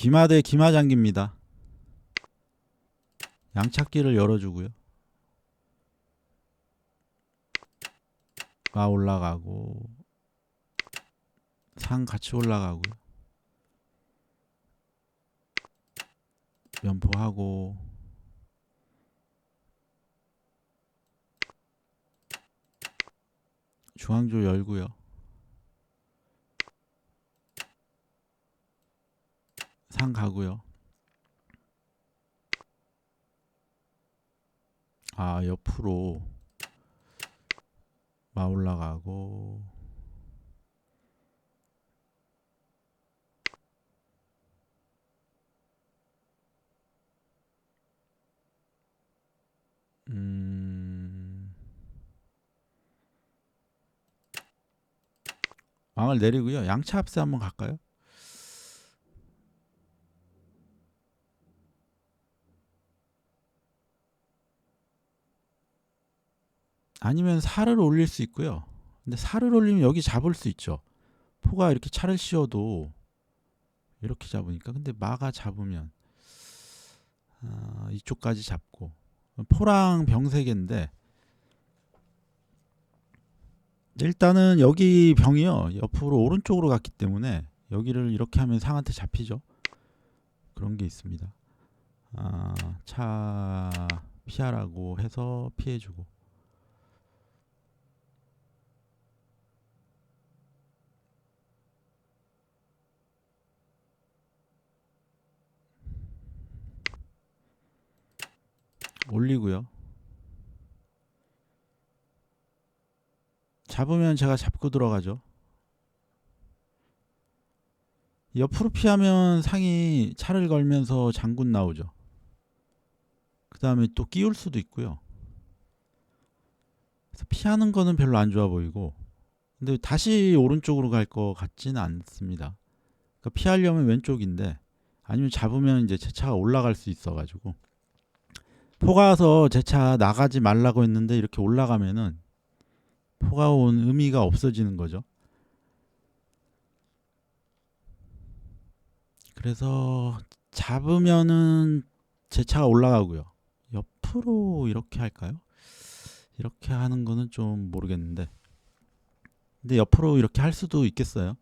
기마대 기마장기입니다. 양착기를 열어주고요. 마 올라가고 상 같이 올라가고요. 면포하고 중앙조 열고요. 상 가고요. 아 옆으로 마 올라 가고 음 망을 내리고요. 양차 합세 한번 갈까요? 아니면 살을 올릴 수 있고요. 근데 살을 올리면 여기 잡을 수 있죠. 포가 이렇게 차를 씌워도 이렇게 잡으니까 근데 마가 잡으면 아, 이쪽까지 잡고 포랑 병세개인데 일단은 여기 병이요 옆으로 오른쪽으로 갔기 때문에 여기를 이렇게 하면 상한테 잡히죠. 그런 게 있습니다. 아, 차 피하라고 해서 피해주고 올리고요. 잡으면 제가 잡고 들어가죠. 옆으로 피하면 상이 차를 걸면서 장군 나오죠. 그 다음에 또 끼울 수도 있고요. 그래서 피하는 거는 별로 안 좋아 보이고 근데 다시 오른쪽으로 갈 것 같지는 않습니다. 그러니까 피하려면 왼쪽인데 아니면 잡으면 이제 제 차가 올라갈 수 있어가지고 포가서 제 차 나가지 말라고 했는데 이렇게 올라가면은 포가 온 의미가 없어지는 거죠. 그래서 잡으면은 제 차가 올라가고요. 옆으로 이렇게 할까요? 이렇게 하는 거는 좀 모르겠는데. 근데 옆으로 이렇게 할 수도 있겠어요.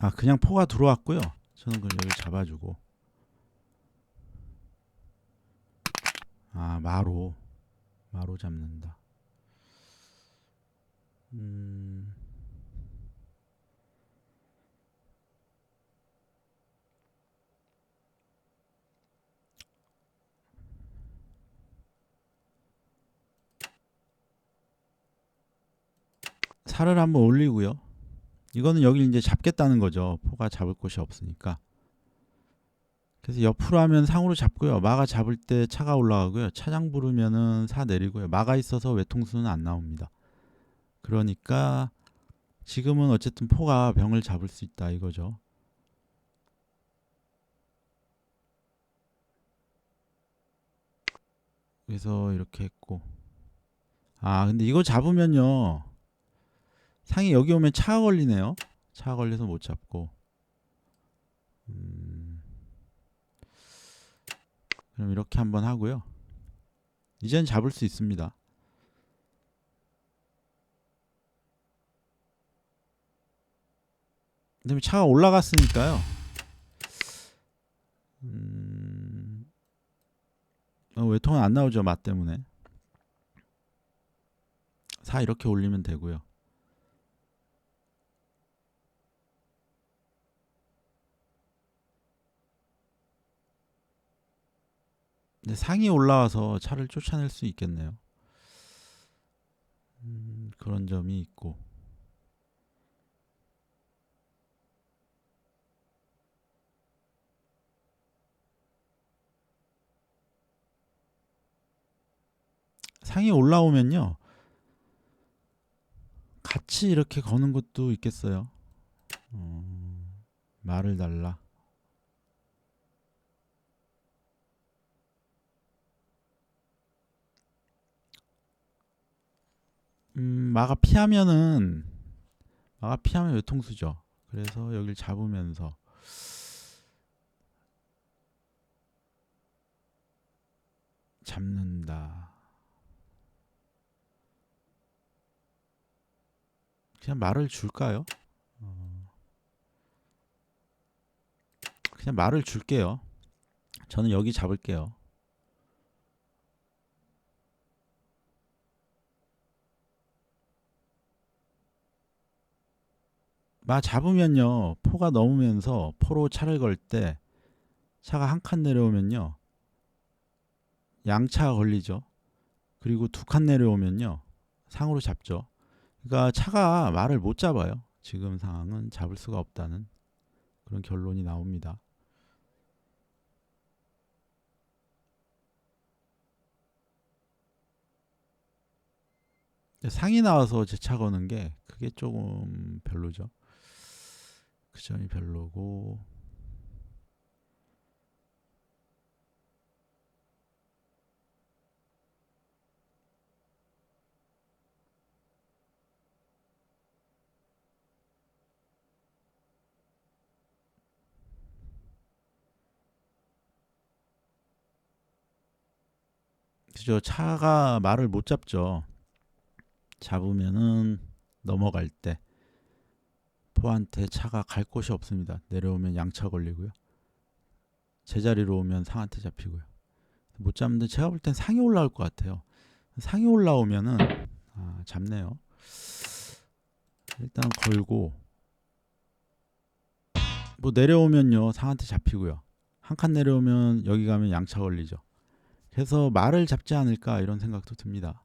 아 그냥 포가 들어왔고요. 저는 그럼 여기 잡아주고 아 마로 마로 잡는다. 음. 살을 한번 올리고요. 이거는 여기 이제 잡겠다는 거죠. 포가 잡을 곳이 없으니까. 그래서 옆으로 하면 상으로 잡고요. 마가 잡을 때 차가 올라가고요. 차장 부르면은 사 내리고요. 마가 있어서 외통수는 안 나옵니다. 그러니까 지금은 어쨌든 포가 병을 잡을 수 있다 이거죠. 그래서 이렇게 했고 아 근데 이거 잡으면요 상이 여기 오면 차가 걸리네요. 차가 걸려서 못 잡고. 음, 그럼 이렇게 한번 하고요. 이젠 잡을 수 있습니다. 그다음에 차가 올라갔으니까요. 음, 어, 외통은 안 나오죠 맛 때문에. 사 이렇게 올리면 되고요. 근데 상이 올라와서 차를 쫓아낼 수 있겠네요. 음, 그런 점이 있고. 상이 올라오면요. 같이 이렇게 거는 것도 있겠어요. 어, 말을 달라. 음, 마가 피하면은 마가 피하면 외통수죠. 그래서 여길 잡으면서 잡는다. 그냥 말을 줄까요? 어, 그냥 말을 줄게요. 저는 여기 잡을게요. 마 잡으면요 포가 넘으면서 포로 차를 걸 때 차가 한 칸 내려오면요 양차가 걸리죠. 그리고 두 칸 내려오면요 상으로 잡죠. 그러니까 차가 말을 못 잡아요. 지금 상황은 잡을 수가 없다는 그런 결론이 나옵니다. 상이 나와서 제 차 거는 게 그게 조금 별로죠 그 점이 별로고. 그죠? 차가 말을 못 잡죠. 잡으면은 넘어갈 때 포한테 차가 갈 곳이 없습니다. 내려오면 양차 걸리고요. 제자리로 오면 상한테 잡히고요. 못 잡는데 제가 볼 땐 상이 올라올 것 같아요. 상이 올라오면은 아, 잡네요. 일단 걸고 뭐 내려오면요 상한테 잡히고요. 한 칸 내려오면 여기 가면 양차 걸리죠. 그래서 말을 잡지 않을까 이런 생각도 듭니다.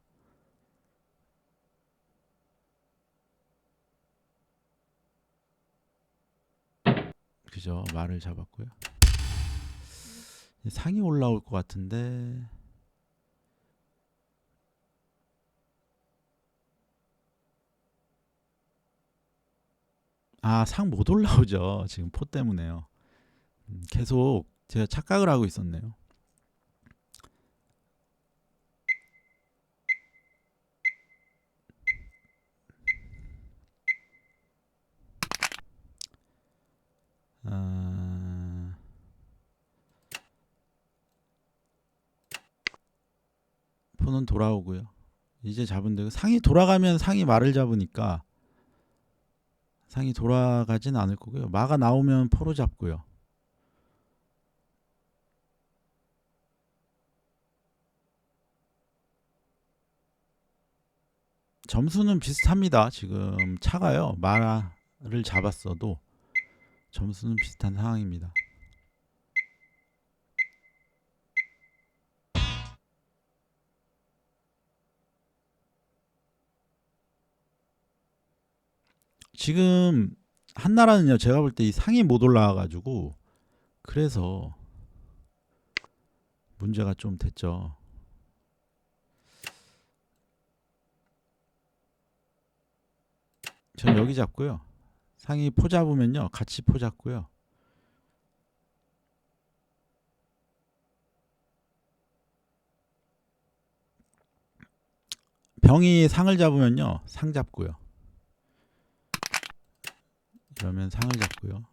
그죠. 말을 잡았고요. 상이 올라올 것 같은데. 아 상 못 올라오죠. 지금 포 때문에요. 음, 계속 제가 착각을 하고 있었네요 포는 돌아오고요. 이제 잡은 데 상이 돌아가면 상이 말을 잡으니까 상이 돌아가진 않을 거고요. 마가 나오면 포로 잡고요. 점수는 비슷합니다. 지금 차가요. 마를 잡았어도 점수는 비슷한 상황입니다. 지금 한나라는요 제가 볼 때 이 상이 못 올라와 가지고 그래서 문제가 좀 됐죠. 전 여기 잡고요. 상이 포 잡으면요 같이 포 잡고요 병이 상을 잡으면요 상 잡고요 그러면 상을 잡고요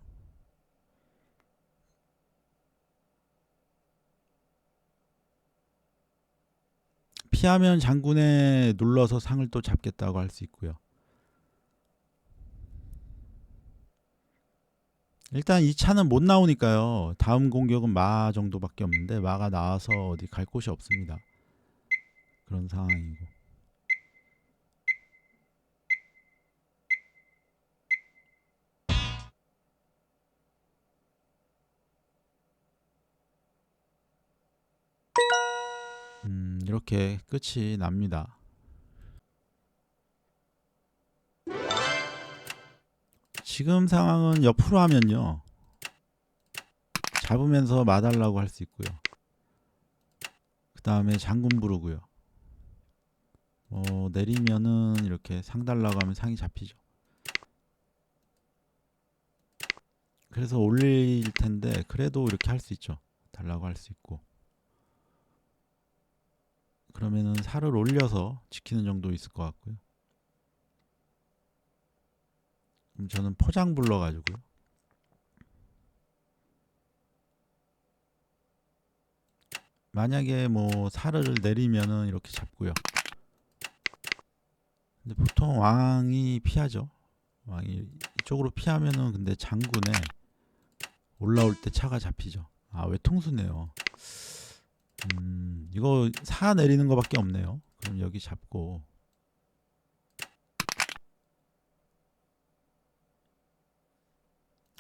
피하면 장군에 눌러서 상을 또 잡겠다고 할 수 있고요 일단 이 차는 못 나오니까요. 다음 공격은 마 정도밖에 없는데 마가 나와서 어디 갈 곳이 없습니다. 그런 상황이고. 이렇게 끝이 납니다. 지금 상황은 옆으로 하면요. 잡으면서 마달라고 할 수 있고요. 그 다음에 장군 부르고요. 어, 내리면은 이렇게 상 달라고 하면 상이 잡히죠. 그래서 올릴 텐데 그래도 이렇게 할 수 있죠. 달라고 할 수 있고. 그러면은 살을 올려서 지키는 정도 있을 것 같고요. 그럼 저는 포장 불러가지고요. 만약에 뭐 살을 내리면은 이렇게 잡고요. 근데 보통 왕이 피하죠. 왕이 이쪽으로 피하면은 근데 장군에 올라올 때 차가 잡히죠. 아 외통수네요. 음 이거 사 내리는 거밖에 없네요. 그럼 여기 잡고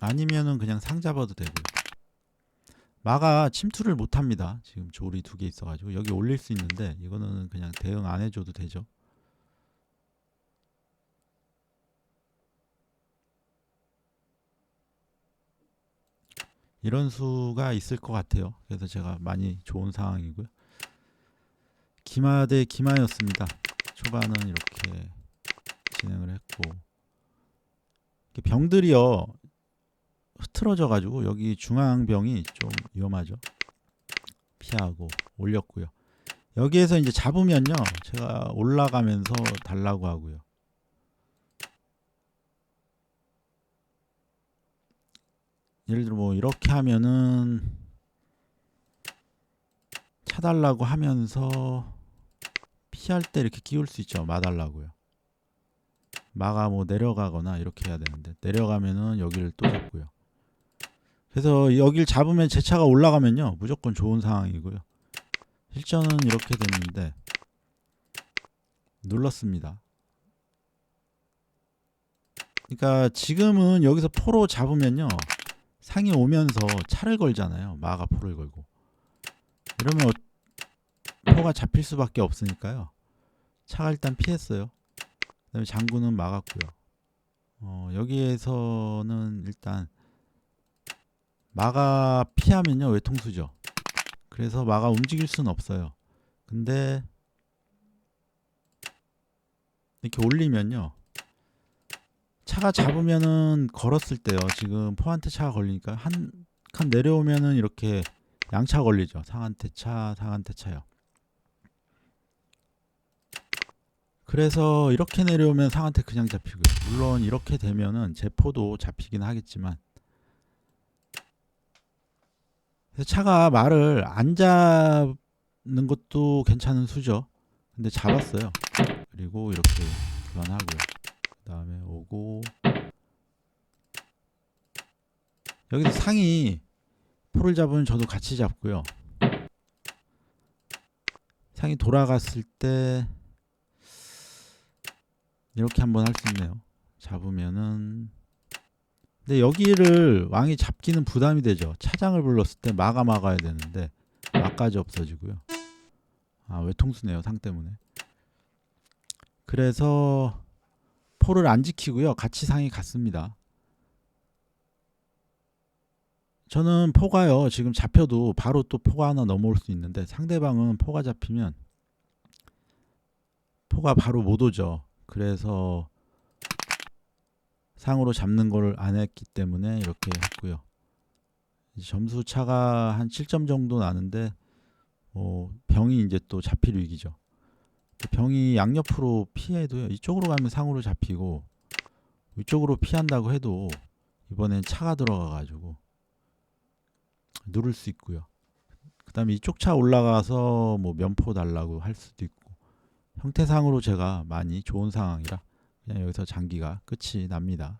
아니면은 그냥 상 잡아도 되고요. 마가 침투를 못 합니다. 지금 조리 두 개 있어가지고 여기 올릴 수 있는데 이거는 그냥 대응 안 해줘도 되죠. 이런 수가 있을 것 같아요. 그래서 제가 많이 좋은 상황이고요. 기마 대 기마였습니다. 초반은 이렇게 진행을 했고 병들이요 흐트러져 가지고 여기 중앙병이 좀 위험하죠. 피하고 올렸고요. 여기에서 이제 잡으면요 제가 올라가면서 달라고 하고요. 예를 들어 뭐 이렇게 하면은 차달라고 하면서 피할 때 이렇게 끼울 수 있죠. 마달라고요. 마가 뭐 내려가거나 이렇게 해야 되는데 내려가면은 여기를 또 잡고요. 그래서 여길 잡으면 제 차가 올라가면요 무조건 좋은 상황이고요. 실전은 이렇게 됐는데 눌렀습니다. 그러니까 지금은 여기서 포로 잡으면요 상이 오면서 차를 걸잖아요. 마가 포를 걸고 이러면 어- 포가 잡힐 수밖에 없으니까요. 차가 일단 피했어요. 그다음에 장군은 막았고요. 어, 여기에서는 일단 마가 피하면요 외통수죠. 그래서 마가 움직일 수는 없어요. 근데 이렇게 올리면요 차가 잡으면은 걸었을 때요 지금 포한테 차가 걸리니까 한 칸 내려오면은 이렇게 양차 걸리죠 상한테 차 상한테 차요. 그래서 이렇게 내려오면 상한테 그냥 잡히고요. 물론 이렇게 되면은 제포도 잡히긴 하겠지만 차가 말을 안 잡는 것도 괜찮은 수죠. 근데 잡았어요. 그리고 이렇게 교환하고요. 그 다음에 오고 여기서 상이 포를 잡으면 저도 같이 잡고요. 상이 돌아갔을 때 이렇게 한번 할 수 있네요. 잡으면은 근데 여기를 왕이 잡기는 부담이 되죠. 차장을 불렀을 때 막아 막아야 되는데 막까지 없어지고요. 아 외통수네요 상 때문에. 그래서 포를 안 지키고요. 같이 상이 갔습니다. 저는 포가요 지금 잡혀도 바로 또 포가 하나 넘어올 수 있는데 상대방은 포가 잡히면 포가 바로 못 오죠. 그래서 상으로 잡는 걸 안 했기 때문에 이렇게 했고요. 점수 차가 한 7점 정도 나는데 어, 병이 이제 또 잡힐 위기죠. 병이 양옆으로 피해도요. 이쪽으로 가면 상으로 잡히고 이쪽으로 피한다고 해도 이번엔 차가 들어가 가지고 누를 수 있고요. 그다음에 이쪽 차 올라가서 뭐 면포 달라고 할 수도 있고 형태상으로 제가 많이 좋은 상황이라 그냥 여기서 장기가 끝이 납니다.